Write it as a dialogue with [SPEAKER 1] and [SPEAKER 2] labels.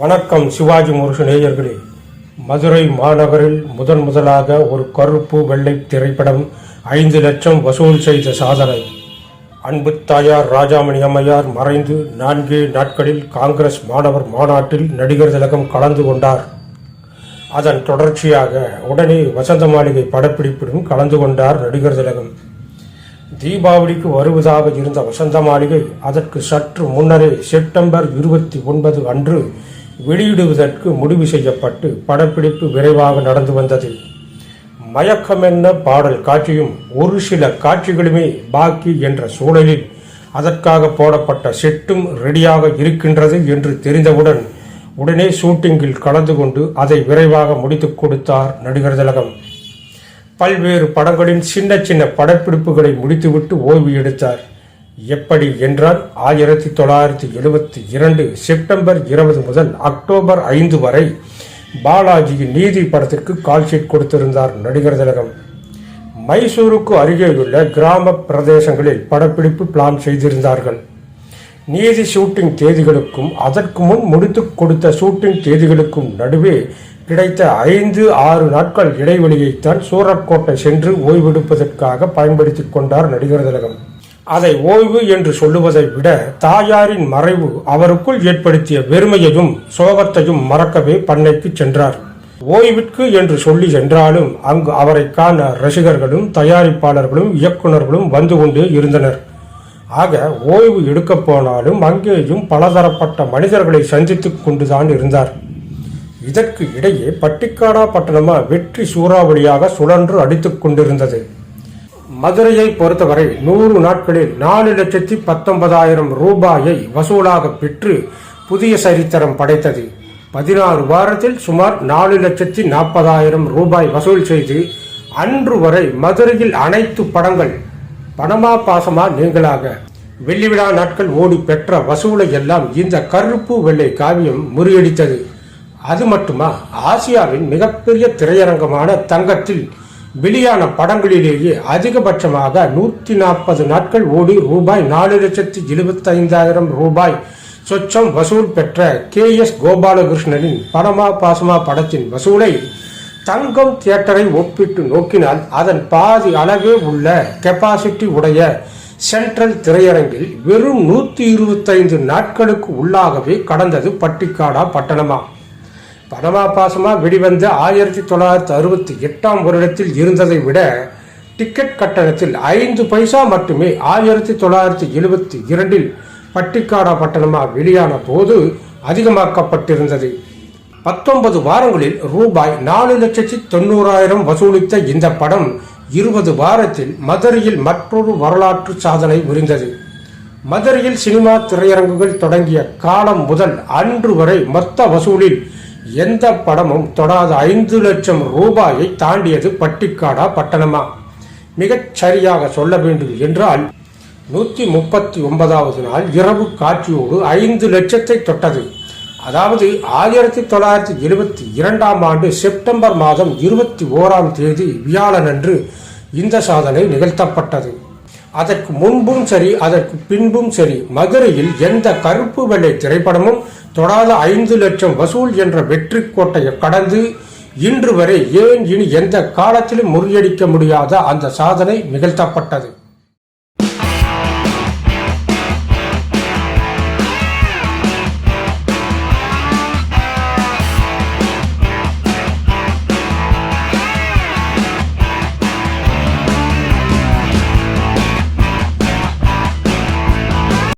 [SPEAKER 1] வணக்கம் சிவாஜி முருசு நேயர்களே. மதுரை மாநகரில் முதன் முதலாக ஒரு கருப்பு வெள்ளை திரைப்படம் ஐந்து லட்சம் வசூல் செய்த சாதனை. அன்பு தாயார் ராஜாமணி அம்மையார் மறைந்து நான்கே நாட்களில் காங்கிரஸ் மாணவர் மாநாட்டில் நடிகர் திலகம் கலந்து கொண்டார். அதன் தொடர்ச்சியாக உடனே வசந்த மாளிகை படப்பிடிப்பிலும் கலந்து கொண்டார் நடிகர் திலகம். தீபாவளிக்கு வருவதாக இருந்த வசந்த மாளிகை அதற்கு சற்று முன்னரே செப்டம்பர் இருபத்தி ஒன்பது அன்று வெளியிடுவதற்கு முடிவு செய்யப்பட்டு படப்பிடிப்பு விரைவாக நடந்து வந்தது. மயக்கமென்ன பாடல் காட்சியும் ஒரு சில காட்சிகளுமே பாக்கி என்ற சூழலில் அதற்காக போடப்பட்ட செட்டும் ரெடியாக இருக்கின்றது என்று தெரிந்தவுடன் உடனே ஷூட்டிங்கில் கலந்து கொண்டு அதை விரைவாக முடித்துக் கொடுத்தார் நடிகர் திலகம். பல்வேறு படங்களின் சின்ன சின்ன படப்பிடிப்புகளை முடித்துவிட்டு ஓய்வு எடுத்தார். எப்படி என்றால் ஆயிரத்தி தொள்ளாயிரத்தி எழுபத்தி இரண்டு செப்டம்பர் இருபது முதல் அக்டோபர் ஐந்து வரை பாலாஜியின் நீதி படத்திற்கு கால்ஷீட் கொடுத்திருந்தார் நடிகர் திலகம். மைசூருக்கு அருகேயுள்ள கிராம பிரதேசங்களில் படப்பிடிப்பு பிளான் செய்திருந்தார்கள். நீதி ஷூட்டிங் தேதிகளுக்கும் அதற்கு முன் முடித்துக் கொடுத்த ஷூட்டிங் தேதிகளுக்கும் நடுவே கிடைத்த ஐந்து ஆறு நாட்கள் இடைவெளியைத்தான் சூரக்கோட்டை சென்று ஓய்வெடுப்பதற்காக பயன்படுத்தி கொண்டார் நடிகர் திலகம். அதை ஓய்வு என்று சொல்லுவதை விட தாயாரின் மறைவு அவருக்குள் ஏற்படுத்திய வெறுமையையும் சோகத்தையும் மறக்கவே பண்ணைக்கு சென்றார். ஓய்விற்கு என்று சொல்லி சென்றாலும் அங்கு அவரை காண ரசிகர்களும் தயாரிப்பாளர்களும் இயக்குநர்களும் வந்து கொண்டே இருந்தனர். ஆக ஓய்வு எடுக்கப் போனாலும் அங்கேயும் பலதரப்பட்ட மனிதர்களை சந்தித்துக் கொண்டுதான் இருந்தார். இதற்கு இடையே பட்டிக்காடா பட்டணமா வெற்றி சூறாவளியாக சுழன்று அடித்துக் கொண்டிருந்தது. மதுரையை பொறுத்தவரை நூறு நாட்களில் நாலு லட்சத்தி பத்தொன்பதாயிரம் ரூபாயை வசூலாக பெற்று புதிய சரித்திரம் படைத்தது. பதினாறு வாரத்தில் சுமார் நாலு லட்சத்தி நாற்பதாயிரம் ரூபாய் வசூல் செய்து அன்று வரை மதுரையில் அனைத்து படங்கள் பணமா பாசமா நீங்களாக. வெள்ளி விழா நாட்கள் ஓடி பெற்ற வசூலை எல்லாம் இந்த கருப்பு வெள்ளை காவியம் முறியடித்தது. அது மட்டுமா ஆசியாவின் மிகப்பெரிய திரையரங்கமான தங்கத்தில் வெளியான படங்களிலேயே அதிகபட்சமாக நூற்றி நாற்பது நாட்கள் ஓடி ரூபாய் நாலு லட்சத்தி எழுபத்தைந்தாயிரம் ரூபாய் சொச்சம் வசூல் பெற்ற கே எஸ் கோபாலகிருஷ்ணனின் பரமா பாசமா படத்தின் வசூலை தங்கம் தியேட்டரை ஒப்பிட்டு நோக்கினால் அதன் பாதி அளவே உள்ள கெப்பாசிட்டி உடைய சென்ட்ரல் திரையரங்கில் வெறும் நூற்றி இருபத்தைந்து நாட்களுக்கு உள்ளாகவே கடந்தது பட்டிக்காடா பட்டணமா? பணமா வெளிவந்த ஆயிரத்தி தொள்ளாயிரத்தி அறுபத்தி எட்டாம் வருடத்தில் இருந்ததை விட டிக்கெட் கட்டணத்தில் ஐந்து பைசா மட்டுமே ஆயிரத்தி தொள்ளாயிரத்தி எழுபத்தி இரண்டில் பட்டிக்காடா பட்டணமாக வெளியான போது அதிகமாக்கப்பட்டிருந்தது. பத்தொன்பது வாரங்களில் ரூபாய் நாலு லட்சத்தி தொண்ணூறாயிரம் வசூலித்த இந்த படம் இருபது வாரத்தில் மதுரையில் மற்றொரு வரலாற்று சாதனை புரிந்தது மதுரையில் சினிமா திரையரங்குகள் தொடங்கிய காலம் முதல் அன்று வரை மொத்த வசூலில் எந்த படமும் தொடாத ஐந்து லட்சம் ரூபாயை தாண்டியது பட்டிக்காடா பட்டணமா? மிகச் சரியாக சொல்ல வேண்டும் என்றால் நூற்றி முப்பத்தி ஒன்பதாவது நாள் இரவு காட்சியோடு ஐந்து லட்சத்தை தொட்டது. அதாவது ஆயிரத்தி தொள்ளாயிரத்தி எழுபத்தி இரண்டாம் ஆண்டு செப்டம்பர் மாதம் இருபத்தி ஓராம் தேதி வியாழனன்று இந்த சாதனை நிகழ்த்தப்பட்டது. அதற்கு முன்பும் சரி அதற்கு பின்பும் சரி மதுரையில் எந்த கருப்பு வெள்ளை திரைப்படமும் தொடாத ஐந்து லட்சம் வசூல் என்ற வெற்றி கோட்டையை கடந்து இன்று வரை ஏன் இனி எந்த காலத்திலும் முறியடிக்க முடியாத அந்த சாதனை நிகழ்த்தப்பட்டது.